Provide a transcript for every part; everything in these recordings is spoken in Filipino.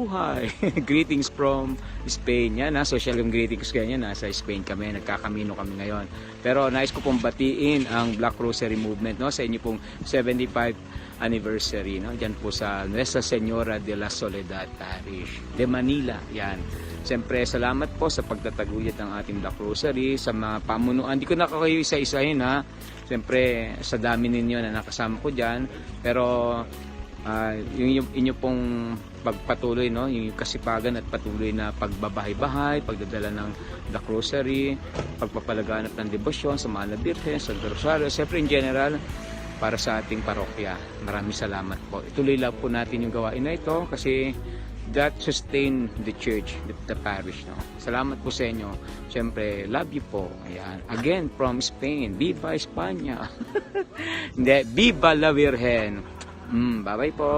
buhay. greetings from Spain. Yan ha, social yung greetings ganyan. Nasa Spain kami, nagkakamino kami ngayon. Pero nais ko pong batiin ang Black Rosary Movement no, sa inyo pong 75 anniversary. No? Diyan po sa Nuestra Senora de la Soledad Parish de Manila. Yan. Siyempre, salamat po sa pagtataguyod ng ating Black Rosary, sa mga pamunuan. Hindi ko na kayo isa-isahin ha. Siyempre, sa dami ninyo na nakasama ko dyan. Pero, ah, yung, yung inyo pong pagpatuloy, no? yung kasipagan at patuloy na pagbabahay-bahay, pagdadala ng Black Rosary, pagpapalaganap ng debosyon sa Mahal na Birhen, sa Rosario, siyempre in general, para sa ating parokya. Maraming salamat po. Ituloy lang po natin yung gawain na ito kasi that sustain the church, the, the parish. No? Salamat po sa inyo. Siyempre, love you po. Ayan. Again, from Spain. Viva España. Hindi, Viva la Virgen. Mm, bye-bye po.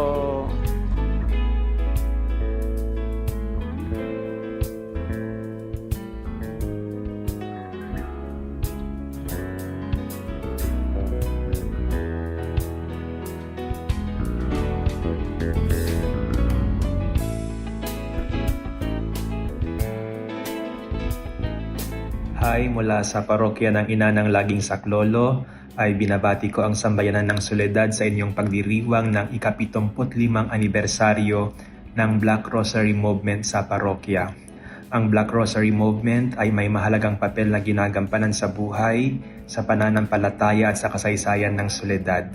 Hi, mula sa parokya ng Ina ng Laging Saklolo ay binabati ko ang sambayanan ng Soledad sa inyong pagdiriwang ng ikapitumpu't limang anibersaryo ng Black Rosary Movement sa parokya. Ang Black Rosary Movement ay may mahalagang papel na ginagampanan sa buhay, sa pananampalataya at sa kasaysayan ng Soledad.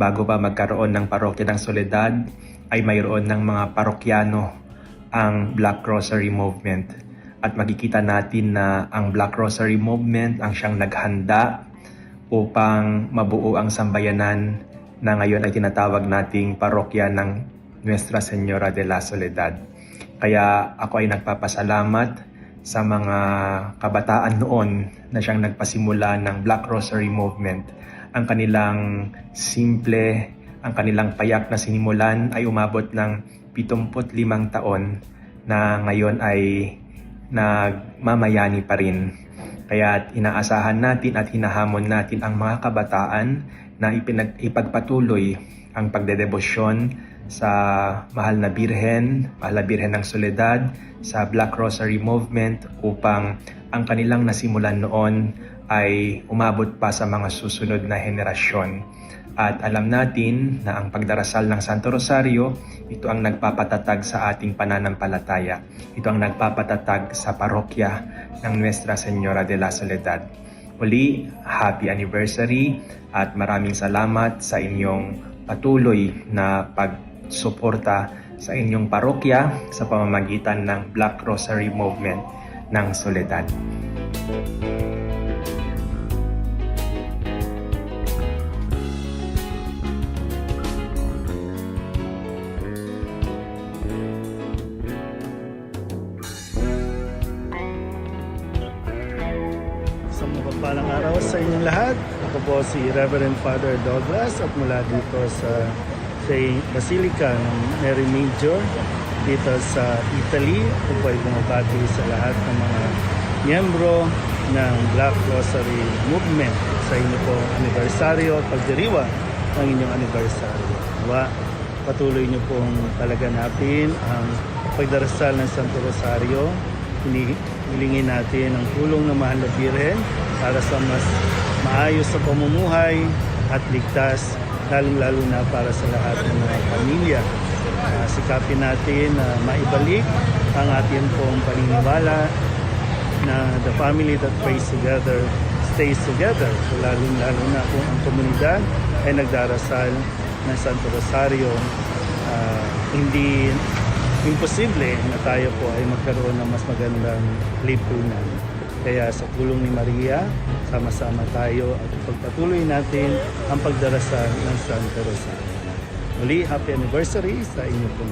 Bago pa magkaroon ng parokya ng Soledad, ay mayroon ng mga parokyano ang Black Rosary Movement at makikita natin na ang Black Rosary Movement ang siyang naghanda upang mabuo ang sambayanan na ngayon ay tinatawag nating parokya ng Nuestra Señora de la Soledad. Kaya ako ay nagpapasalamat sa mga kabataan noon na siyang nagpasimula ng Black Rosary Movement. Ang kanilang simple, ang kanilang payak na sinimulan ay umabot ng 75 taon na ngayon ay nagmamayani pa rin. Kaya inaasahan natin at hinahamon natin ang mga kabataan na ipinag, ipagpatuloy ang pagdedebosyon sa Mahal na Birhen, Mahal na Birhen ng Soledad, sa Black Rosary Movement upang ang kanilang nasimulan noon ay umabot pa sa mga susunod na henerasyon. At alam natin na ang pagdarasal ng Santo Rosario, ito ang nagpapatatag sa ating pananampalataya. Ito ang nagpapatatag sa parokya ng Nuestra Señora de la Soledad. Uli, happy anniversary at maraming salamat sa inyong patuloy na pagsuporta sa inyong parokya sa pamamagitan ng Black Rosary Movement ng Soledad. Sa mapagpalang araw sa inyong lahat. Ako po si Reverend Father Douglas at mula dito sa St. Basilica ng Mary Major dito sa Italy. Ako po ay bumabati sa lahat ng mga miyembro ng Black Rosary Movement sa inyo po anibersaryo at pagdiriwa ng inyong anibersaryo. Nawa, patuloy niyo pong talaganapin ang pagdarasal ng Santo Rosario Hinihilingin natin ang tulong ng Mahal na Birhen para sa mas maayos sa pamumuhay at ligtas, lalong-lalo na para sa lahat ng mga pamilya. Uh, sikapin natin na maibalik ang ating pong paniniwala na the family that prays together stays together. So lalong-lalo na kung ang komunidad ay nagdarasal ng Santo Rosario, ah, hindi imposible na tayo po ay magkaroon ng mas magandang lipunan. Kaya sa tulong ni Maria, sama-sama tayo at pagpatuloy natin ang pagdarasal ng Santo Rosario. Muli, happy anniversary sa inyo po.